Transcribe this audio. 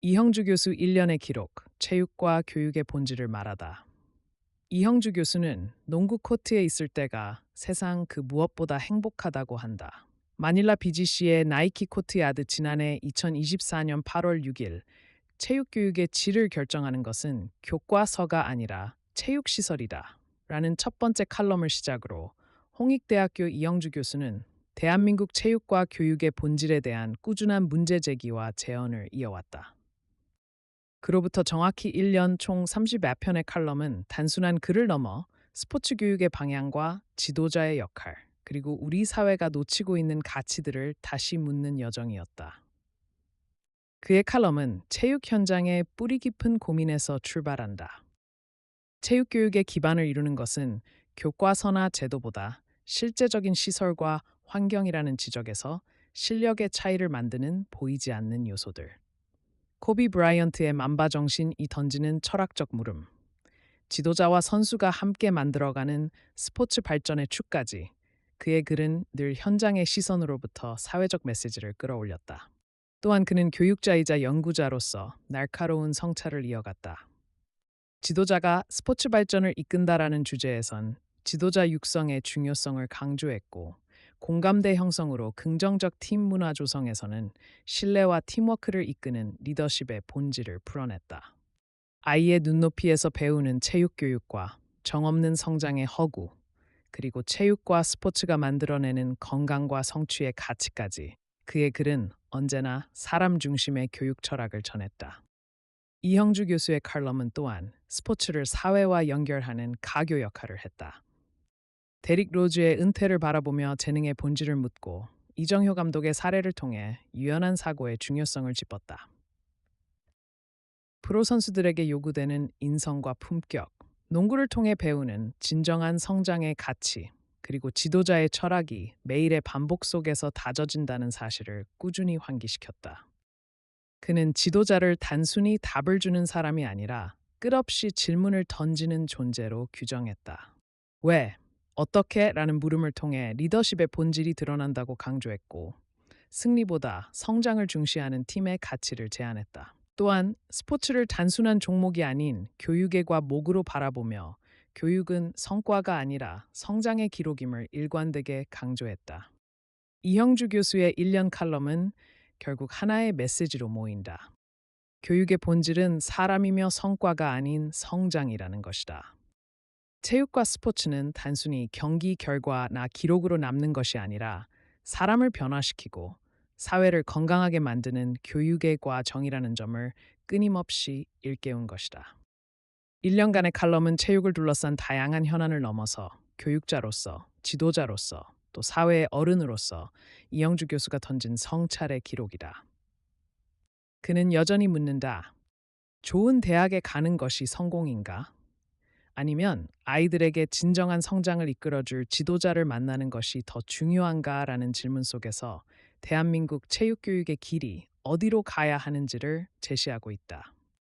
이형주 교수 1년의 기록, 체육과 교육의 본질을 말하다. 이형주 교수는 농구 코트에 있을 때가 세상 그 무엇보다 행복하다고 한다. 마닐라 BGC의 나이키 코트야드 지난해 2024년 8월 6일 체육교육의 질을 결정하는 것은 교과서가 아니라 체육시설이다. 라는 첫 번째 칼럼을 시작으로 홍익대학교 이영주 교수는 대한민국 체육과 교육의 본질에 대한 꾸준한 문제 제기와 재언을 이어왔다. 그로부터 정확히 1년 총 30여 편의 칼럼은 단순한 글을 넘어 스포츠 교육의 방향과 지도자의 역할, 그리고 우리 사회가 놓치고 있는 가치들을 다시 묻는 여정이었다. 그의 칼럼은 체육 현장의 뿌리 깊은 고민에서 출발한다. 체육 교육의 기반을 이루는 것은 교과서나 제도보다 실제적인 시설과 환경이라는 지적에서 실력의 차이를 만드는 보이지 않는 요소들. 코비 브라이언트의 만바 정신이 던지는 철학적 물음. 지도자와 선수가 함께 만들어가는 스포츠 발전의 축까지 그의 글은 늘 현장의 시선으로부터 사회적 메시지를 끌어올렸다. 또한 그는 교육자이자 연구자로서 날카로운 성찰을 이어갔다. 지도자가 스포츠 발전을 이끈다라는 주제에선 지도자 육성의 중요성을 강조했고 공감대 형성으로 긍정적 팀 문화 조성에서는 신뢰와 팀워크를 이끄는 리더십의 본질을 풀어냈다. 아이의 눈높이에서 배우는 체육 교육과 정없는 성장의 허구, 그리고 체육과 스포츠가 만들어내는 건강과 성취의 가치까지 그의 글은 언제나 사람 중심의 교육 철학을 전했다. 이형주 교수의 칼럼은 또한 스포츠를 사회와 연결하는 가교 역할을 했다. 데릭 로즈의 은퇴를 바라보며 재능의 본질을 묻고 이정효 감독의 사례를 통해 유연한 사고의 중요성을 짚었다. 프로 선수들에게 요구되는 인성과 품격, 농구를 통해 배우는 진정한 성장의 가치, 그리고 지도자의 철학이 매일의 반복 속에서 다져진다는 사실을 꾸준히 환기시켰다. 그는 지도자를 단순히 답을 주는 사람이 아니라 끝없이 질문을 던지는 존재로 규정했다. 왜? 어떻게? 라는 물음을 통해 리더십의 본질이 드러난다고 강조했고, 승리보다 성장을 중시하는 팀의 가치를 제안했다. 또한 스포츠를 단순한 종목이 아닌 교육의 과 목으로 바라보며 교육은 성과가 아니라 성장의 기록임을 일관되게 강조했다. 이형주 교수의 1년 칼럼은 결국 하나의 메시지로 모인다. 교육의 본질은 사람이며 성과가 아닌 성장이라는 것이다. 체육과 스포츠는 단순히 경기 결과나 기록으로 남는 것이 아니라 사람을 변화시키고 사회를 건강하게 만드는 교육의 과정이라는 점을 끊임없이 일깨운 것이다. 1년간의 칼럼은 체육을 둘러싼 다양한 현안을 넘어서 교육자로서, 지도자로서, 또 사회의 어른으로서 이영주 교수가 던진 성찰의 기록이다. 그는 여전히 묻는다. 좋은 대학에 가는 것이 성공인가? 아니면 아이들에게 진정한 성장을 이끌어줄 지도자를 만나는 것이 더 중요한가? 라는 질문 속에서 대한민국 체육교육의 길이 어디로 가야 하는지를 제시하고 있다.